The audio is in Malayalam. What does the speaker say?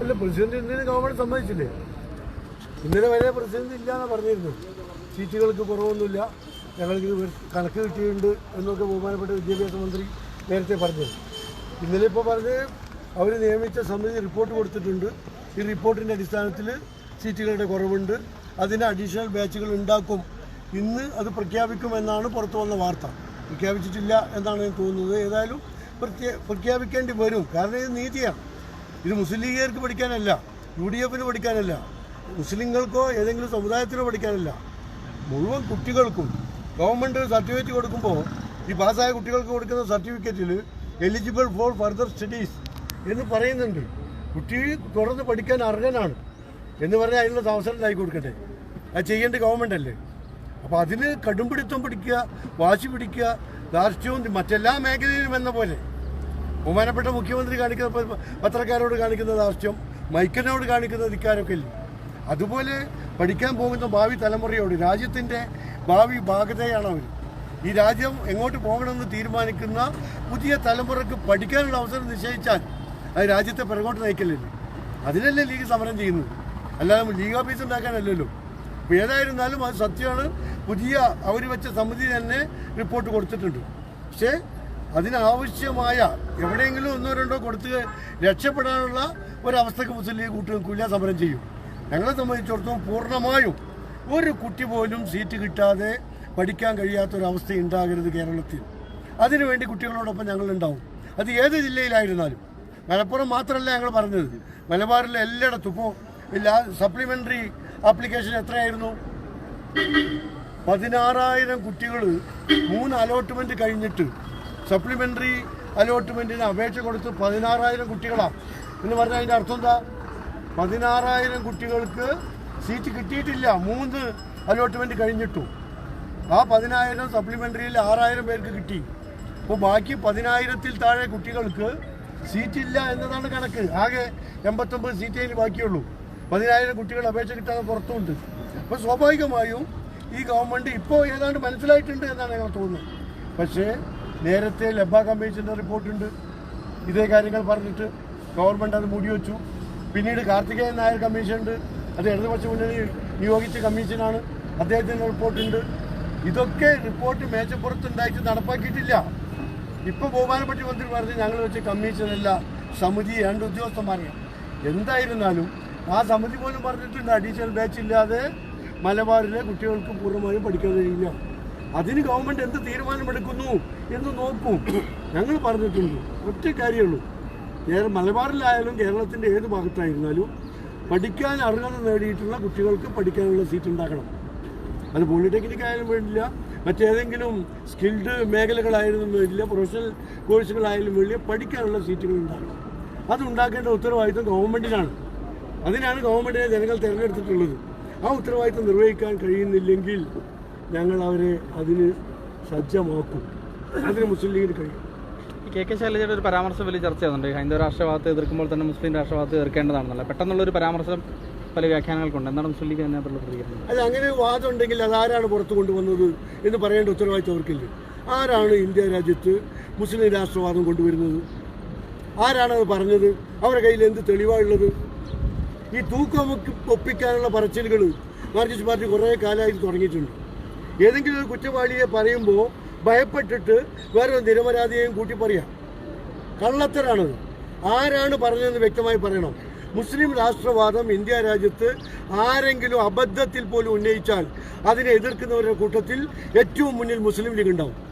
അല്ല പ്രസിഡന്റ് ഇന്ത്യൻ ഗവൺമെന്റ് സമ്മതിച്ചില്ലേ? ഇന്നലെ വരെ പ്രസിഡന്റ് ഇല്ല എന്നാണ് പറഞ്ഞിരുന്നു സീറ്റുകൾക്ക് കുറവൊന്നുമില്ല. ഞങ്ങൾക്ക് കണക്ക് കിട്ടിയിട്ടുണ്ട് എന്നൊക്കെ ബഹുമാനപ്പെട്ട വിദ്യാഭ്യാസ മന്ത്രി നേരത്തെ പറഞ്ഞത്. ഇന്നലെ ഇപ്പോൾ പറഞ്ഞ് അവർ നിയമിച്ച സമിതി റിപ്പോർട്ട് കൊടുത്തിട്ടുണ്ട്. ഈ റിപ്പോർട്ടിന്റെ അടിസ്ഥാനത്തിൽ സീറ്റുകളുടെ കുറവുണ്ട്. അതിന് അഡീഷണൽ ബാച്ചുകൾ ഉണ്ടാക്കും. ഇന്ന് അത് പ്രഖ്യാപിക്കുമെന്നാണ് പുറത്തു വന്ന വാർത്ത. പ്രഖ്യാപിച്ചിട്ടില്ല എന്നാണ് തോന്നുന്നത്. ഏതായാലും പ്രഖ്യാ പ്രഖ്യാപിക്കേണ്ടി വരും. കാരണം ഇത് നീതിയാണ്. ഇത് മുസ്ലിം ലീഗുകാർക്ക് പഠിക്കാനല്ല യു ഡി എഫിന് പഠിക്കാനല്ല മുസ്ലിങ്ങൾക്കോ ഏതെങ്കിലും സമുദായത്തിനോ പഠിക്കാനല്ല. മുഴുവൻ കുട്ടികൾക്കും ഗവൺമെന്റ് സർട്ടിഫിക്കറ്റ് കൊടുക്കുമ്പോൾ ഈ പാസ്സായ കുട്ടികൾക്ക് കൊടുക്കുന്ന സർട്ടിഫിക്കറ്റിൽ എലിജിബിൾ ഫോർ ഫർദർ സ്റ്റഡീസ് എന്ന് പറയുന്നുണ്ട്. കുട്ടി തുടർന്ന് പഠിക്കാൻ അർഹനാണ് എന്ന് പറഞ്ഞാൽ അതിനുള്ള അവസരം ഉണ്ടാക്കി കൊടുക്കട്ടെ. അത് ചെയ്യേണ്ട ഗവൺമെന്റ് അല്ലേ? അപ്പോൾ അതിന് കടുംപിടുത്തം പിടിക്കുക വാശി പിടിക്കുക ധാർഷ്ട്യവും മറ്റെല്ലാ മേഖലയിലും എന്ന പോലെ. ബഹുമാനപ്പെട്ട മുഖ്യമന്ത്രി കാണിക്കുന്ന പത്രക്കാരോട് കാണിക്കുന്ന ധാർഷ്ട്യം മൈക്കനോട് കാണിക്കുന്ന അധികാരമൊക്കെ ഇല്ല? അതുപോലെ പഠിക്കാൻ പോകുന്ന ഭാവി തലമുറയോട് രാജ്യത്തിന്റെ ഭാവി ഭാഗതയാണ് അവർ ഈ രാജ്യം എങ്ങോട്ട് പോകണമെന്ന് തീരുമാനിക്കുന്ന പുതിയ തലമുറയ്ക്ക് പഠിക്കാനുള്ള അവസരം നിശ്ചയിച്ചാൽ അത് രാജ്യത്തെ പിറകോട്ട് നയിക്കലില്ല? അതിനല്ലേ ലീഗ് സമരം ചെയ്യുന്നത്? അല്ലാതെ ലീഗ് ഓഫീസ് ഉണ്ടാക്കാനല്ലല്ലോ. അപ്പോൾ ഏതായിരുന്നാലും അത് സത്യമാണ്. പുതിയ അവർ വെച്ച സമിതി തന്നെ റിപ്പോർട്ട് കൊടുത്തിട്ടുണ്ട്. പക്ഷേ അതിനാവശ്യമായ എവിടെയെങ്കിലും ഒന്നോ രണ്ടോ കൊടുത്ത് രക്ഷപ്പെടാനുള്ള ഒരവസ്ഥക്ക് മുസ്ലിം ലീഗ് കൂട്ടുകൾക്കില്ല സമരം ചെയ്യും. ഞങ്ങളെ സംബന്ധിച്ചിടത്തോളം പൂർണമായും ഒരു കുട്ടി പോലും സീറ്റ് കിട്ടാതെ പഠിക്കാൻ കഴിയാത്തൊരവസ്ഥ ഉണ്ടാകരുത് കേരളത്തിൽ അതിനുവേണ്ടി കുട്ടികളോടൊപ്പം ഞങ്ങളുണ്ടാവും. അത് ഏത് ജില്ലയിലായിരുന്നാലും. മലപ്പുറം മാത്രമല്ല ഞങ്ങൾ പറഞ്ഞത്. മലബാറിലെ എല്ലായിടത്തും. ഇപ്പോൾ സപ്ലിമെന്ററി ആപ്ലിക്കേഷൻ എത്രയായിരുന്നു? പതിനാറായിരം കുട്ടികൾ മൂന്ന് അലോട്ട്മെന്റ് കഴിഞ്ഞിട്ട് സപ്ലിമെന്ററി അലോട്ട്മെന്റിന് അപേക്ഷ കൊടുത്ത് പതിനാറായിരം കുട്ടികളാണ് എന്ന് പറഞ്ഞാൽ അതിന്റെ അർത്ഥം എന്താ? പതിനാറായിരം കുട്ടികൾക്ക് സീറ്റ് കിട്ടിയിട്ടില്ല. മൂന്ന് അലോട്ട്മെന്റ് കഴിഞ്ഞിട്ടു. ആ പതിനായിരം സപ്ലിമെന്ററിയിൽ ആറായിരം പേർക്ക് കിട്ടി. അപ്പോൾ ബാക്കി പതിനായിരത്തിൽ താഴെ കുട്ടികൾക്ക് സീറ്റില്ല എന്നതാണ് കണക്ക്. ആകെ എൺപത്തൊമ്പത് സീറ്റേ ഇനി ബാക്കിയുള്ളൂ. പതിനായിരം കുട്ടികൾ അപേക്ഷ കിട്ടാതെ പുറത്തുണ്ട്. അപ്പോൾ സ്വാഭാവികമായും ഈ ഗവൺമെന്റ് ഇപ്പോൾ ഏതാണ്ട് മനസ്സിലായിട്ടുണ്ട് എന്നാണ് ഞങ്ങൾ തോന്നുന്നത്. പക്ഷേ നേരത്തെ ലബ കമ്മീഷന്റെ റിപ്പോർട്ടുണ്ട്. ഇതേ കാര്യങ്ങൾ പറഞ്ഞിട്ട് ഗവൺമെന്റ് അത് മൂടി വെച്ചു. പിന്നീട് കാർത്തികേയൻ നായർ കമ്മീഷൻ ഉണ്ട് അത് ഇടതുപക്ഷ മുന്നണി നിയോഗിച്ച കമ്മീഷനാണ്. അദ്ദേഹത്തിന്റെ റിപ്പോർട്ടുണ്ട്. ഇതൊക്കെ റിപ്പോർട്ട് മേശപ്പുറത്തുണ്ടായിട്ട് നടപ്പാക്കിയിട്ടില്ല. ഇപ്പോൾ ബഹുമാനപ്പെട്ട മന്ത്രി പറഞ്ഞ് ഞങ്ങൾ വെച്ച് കമ്മീഷനല്ല സമിതി രണ്ട് ഉദ്യോഗസ്ഥന്മാരെയാണ് എന്തായിരുന്നാലും ആ സമിതി പോലും പറഞ്ഞിട്ടുണ്ട് അഡീഷണൽ ബാച്ച് ഇല്ലാതെ മലബാറിലെ കുട്ടികൾക്ക് പൂർണമായും പഠിക്കാൻ കഴിയില്ല. അതിന് ഗവൺമെന്റ് എന്ത് തീരുമാനമെടുക്കുന്നു എന്ന് നോക്കും. ഞങ്ങൾ പറഞ്ഞിട്ടുണ്ട്. ഒറ്റ കാര്യമുള്ളൂ. കേരള മലബാറിലായാലും കേരളത്തിന്റെ ഏത് ഭാഗത്തായിരുന്നാലും പഠിക്കാൻ അർഹത നേടിയിട്ടുള്ള കുട്ടികൾക്ക് പഠിക്കാനുള്ള സീറ്റ് ഉണ്ടാക്കണം. അത് പോളിടെക്നിക് ആയാലും വേണ്ടില്ല മറ്റേതെങ്കിലും സ്കിൽഡ് മേഖലകളായാലും വേണ്ടില്ല പ്രൊഫഷണൽ കോഴ്സുകളായാലും വേണ്ടില്ല പഠിക്കാനുള്ള സീറ്റുകൾ ഉണ്ടാക്കണം. അത് ഉണ്ടാക്കേണ്ട ഉത്തരവാദിത്വം ഗവൺമെന്റിനാണ് അതിനാണ് ഗവൺമെന്റിനെ ജനങ്ങൾ തിരഞ്ഞെടുത്തിട്ടുള്ളത്. ആ ഉത്തരവാദിത്വം നിർവഹിക്കാൻ കഴിയുന്നില്ലെങ്കിൽ ഞങ്ങൾ അവരെ അതിന് സജ്ജമാക്കും. അതിന് മുസ്ലിം ലീഗിന് കഴിയും. കെ കെ ശൈലജയുടെ ഒരു പരാമർശം വലിയ ചർച്ചയാകുന്നുണ്ട് ഹൈന്ദവ രാഷ്ട്രവാദത്തെ എതിർക്കുമ്പോൾ തന്നെ മുസ്ലിം രാഷ്ട്രവാദത്തെ എതിർക്കേണ്ടതാണെന്നല്ല? പെട്ടെന്നുള്ള ഒരു പരാമർശം പല വ്യാഖ്യാനങ്ങൾക്കുണ്ട്. എന്താണ് മുസ്ലിം ലീഗ് തന്നെ പ്രതികരണം? അല്ല അങ്ങനെ ഒരു വാദം ഉണ്ടെങ്കിൽ അതാരാണ് പുറത്തു കൊണ്ടുവന്നത് എന്ന് പറയേണ്ട ഉത്തരവാദിത്വം അവർക്കില്ല? ആരാണ് ഇന്ത്യ രാജ്യത്ത് മുസ്ലിം രാഷ്ട്രവാദം കൊണ്ടുവരുന്നത്? ആരാണത് പറഞ്ഞത്? അവരുടെ കയ്യിൽ എന്ത് തെളിവാണുള്ളത്? ഈ തൂക്കം ഒപ്പിക്കാനുള്ള പറച്ചിലുകൾ മാർക്സിസ്റ്റ് പാർട്ടി കുറേ കാലമായി തുടങ്ങിയിട്ടുണ്ട്. ഏതെങ്കിലും ഒരു കുറ്റവാളിയെ പറയുമ്പോൾ ഭയപ്പെട്ടിട്ട് വേറൊരു നിരപരാധിയെയും കൂട്ടി പറയാം. കള്ളത്തരാണത്. ആരാണ് പറഞ്ഞതെന്ന് വ്യക്തമായി പറയണം. മുസ്ലിം രാഷ്ട്രവാദം ഇന്ത്യ രാജ്യത്ത് ആരെങ്കിലും അബദ്ധത്തിൽ പോലും ഉന്നയിച്ചാൽ അതിനെ എതിർക്കുന്നവരുടെ കൂട്ടത്തിൽ ഏറ്റവും മുന്നിൽ മുസ്ലിം ലീഗ് ഉണ്ടാവും.